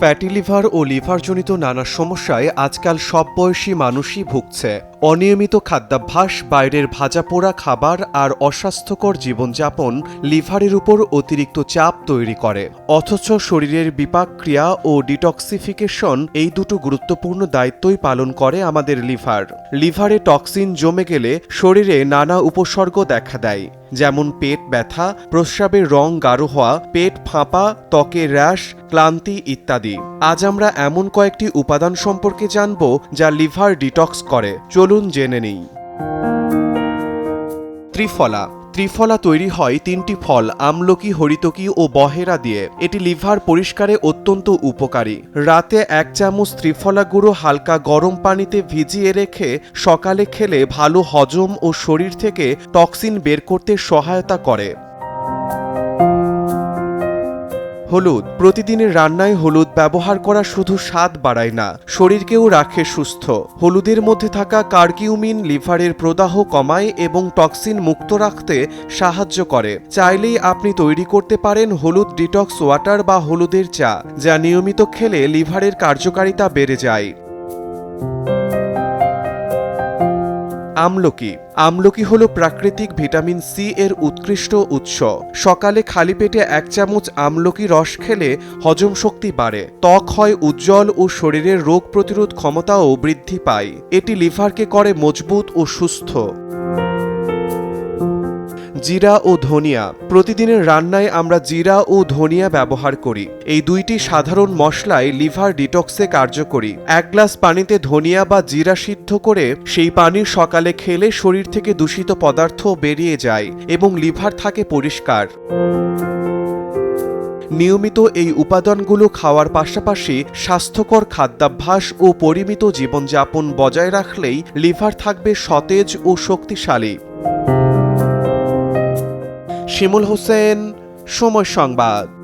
Fatty liver ও লিভারজনিত নানা সমস্যায় আজকাল সব বয়সী মানুষই ভুগছে। অনিয়মিত খাদ্যাভ্যাস, বাইরের ভাজা পোড়া খাবার আর অস্বাস্থ্যকর জীবনযাপন লিভারের উপর অতিরিক্ত চাপ তৈরি করে। অথচ শরীরের বিপাক, ক্রিয়া ও ডিটক্সিফিকেশন এই দুটো গুরুত্বপূর্ণ দায়িত্বই পালন করে আমাদের লিভার। লিভারে টক্সিন জমে গেলে শরীরে নানা উপসর্গ দেখা দেয়, যেমন পেট ব্যথা, প্রস্রাবের রং গাঢ় হওয়া, পেট ফাঁপা, ত্বকে র্যাশ, ক্লান্তি ইত্যাদি। আজ আমরা এমন কয়েকটি উপাদান সম্পর্কে জানব যা লিভার ডিটক্স করে। চলুন জেনে নিই। ত্রিফলা। ত্রিফলা তৈরি হয় তিনটি ফল, আমলকি, হরিতকি ও বহেরা দিয়ে। এটি লিভার পরিষ্কারে অত্যন্ত উপকারী। রাতে এক চামচ ত্রিফলা গুঁড়ো হালকা গরম পানিতে ভিজিয়ে রেখে সকালে খেলে ভালো হজম ও শরীর থেকে টক্সিন বের করতে সহায়তা করে। হলুদ। প্রতিদিনের রান্নায় হলুদ ব্যবহার করা শুধু স্বাদ বাড়ায় না, শরীরকেও রাখে সুস্থ। হলুদের মধ্যে থাকা কার্কিউমিন লিভারের প্রদাহ কমায় এবং টক্সিন মুক্ত রাখতে সাহায্য করে। চাইলেই আপনি তৈরি করতে পারেন হলুদ ডিটক্স ওয়াটার বা হলুদের চা, যা নিয়মিত খেলে লিভারের কার্যকারিতা বেড়ে যায়। আমলকি। আমলকি হল প্রাকৃতিক ভিটামিন সি এর উৎকৃষ্ট উৎস। সকালে খালি পেটে এক চামচ আমলকি রস খেলে হজম শক্তি বাড়ে। ত্বক হয় উজ্জ্বল ও শরীরের রোগ প্রতিরোধ ক্ষমতাও বৃদ্ধি পায়। এটি লিভারকে করে মজবুত ও সুস্থ। জিরা ও ধনিয়া। প্রতিদিনের রান্নায় আমরা জিরা ও ধনিয়া ব্যবহার করি। এই দুইটি সাধারণ মশলায় লিভার ডিটক্সে কার্যকরী এক গ্লাস পানিতে ধনিয়া বা জিরা সিদ্ধ করে সেই পানি সকালে খেলে শরীর থেকে দূষিত পদার্থ বেরিয়ে যায় এবং লিভার থাকে পরিষ্কার। নিয়মিত এই উপাদানগুলো খাওয়ার পাশাপাশি স্বাস্থ্যকর খাদ্যাভ্যাস ও পরিমিত জীবনযাপন বজায় রাখলেই লিভার থাকবে সতেজ ও শক্তিশালী। শিমুল হোসেন সময় সংবাদ।